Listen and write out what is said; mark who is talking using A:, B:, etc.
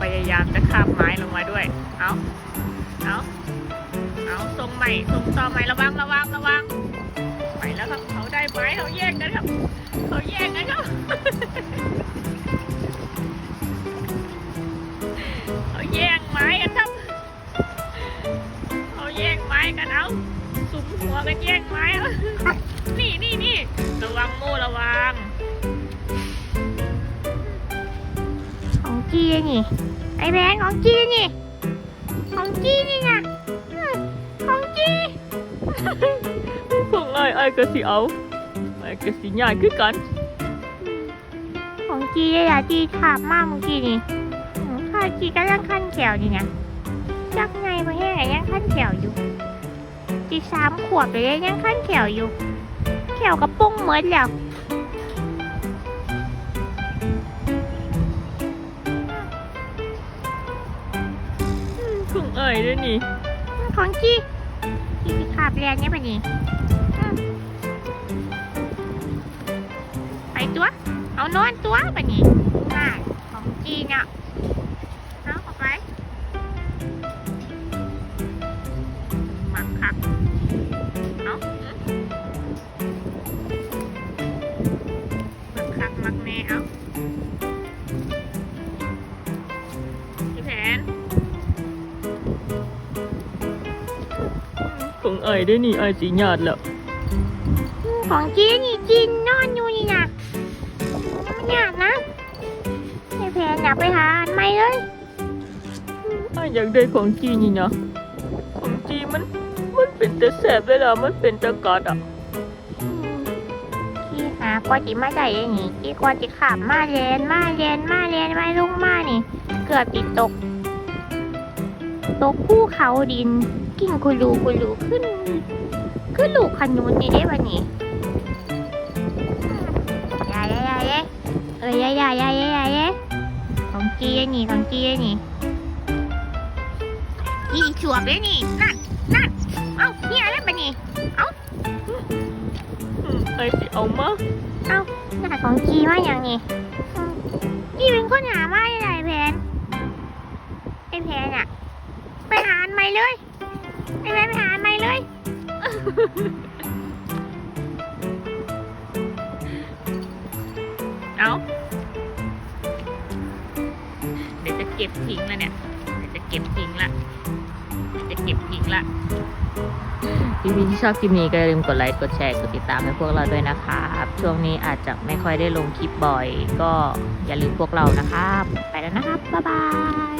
A: พยายามจะข้ามไม้ลงมาด้วย เอาเอาเอาทรงใหม่ทรงต่อใหม่ระวังระวังระวัง ไปแล้วครับเขาได้ไม้เขาแย่งกันครับเขาแย่งกันครับเขาแย่งไม้กันครับเขาแย่งไม้กันเอาสุมหัวกันแย่งไม้เอา
B: ของจีนี่ ไอแบงค์ของจีนี่ ของจีนี่นะอืมของจี
A: ของไอ้ไอ้ก็สิเอาไอ้ก็สิย่ายคือกัน
B: ของจีเลยอะจีถามมากเมื่อกี้นี่อืมข้าจีก็ยังขั้นแขวนี่นะจักไงมาแห้งอะยังขั้นแขวอยู่จีสามขวบเลยยังขั้นแขวอยู่แขวกระปุ้งเหมือนแล้ว
A: ของเอ้ด้วยนี่
B: ของจีจีขาบแรงเนี่ยปะนี่ไปตัว เอานอนตัวปะนี่น่าของจีเนาะเอาออกไปมักคัก
A: ของไอ้ด้วยนี่ไอ้สิญาติแล้ว
B: ของจีนนี่จีนนอนอยู่นี่นะมันยากนะไอ้แผนอยากไปหาอันใหม่เลย
A: ไอ้อยากได้ของจีนี่นะของจีมันมันเป็นแต่แสบเวลามันเป็นตะกัดอะ
B: อืมที่หากว่าจิมาได้ยังนี่ที่กว่าจิขับมาเรียนมาเรียนมาเรียนมาลุงมานี่ เกือบติดตก ตกภูเขาดิน กิ่งคุรูคุรูขึ้น ขึ้นลูกขนุนนี่ได้วันนี้ยายยายยายเอ้ยยายยายยายยายยายของจีนนี่ของจีนนี่ยี่ฉวบเลยนี่นั่นนั่นเอ้าเนี่ยอะไรปะนี่
A: อืมไอ้สิเอามา
B: เอ้าหน้าของจีมาอย่างนี้อืมจีเป็นคนหามาได้ไรแพนไอ้แพนอะไปหาอันใหม่เลย ไอ้แพนไปหาอันใหม่เลย
A: เอาเดี๋ยวจะเก็บทิ้งแล้วเนี่ย เดี๋ยวจะเก็บทิ้งละเดี๋ยวจะเก็บทิ้งละพี่พี่ที่ชอบคลิปนี้ก็อย่าลืมกดไลค์กดแชร์กดติดตามให้พวกเราด้วยนะครับช่วงนี้อาจจะไม่ค่อยได้ลงคลิปบ่อย ก็อย่าลืมพวกเรานะครับ
B: ไปแล้วนะครับ บ๊ายบาย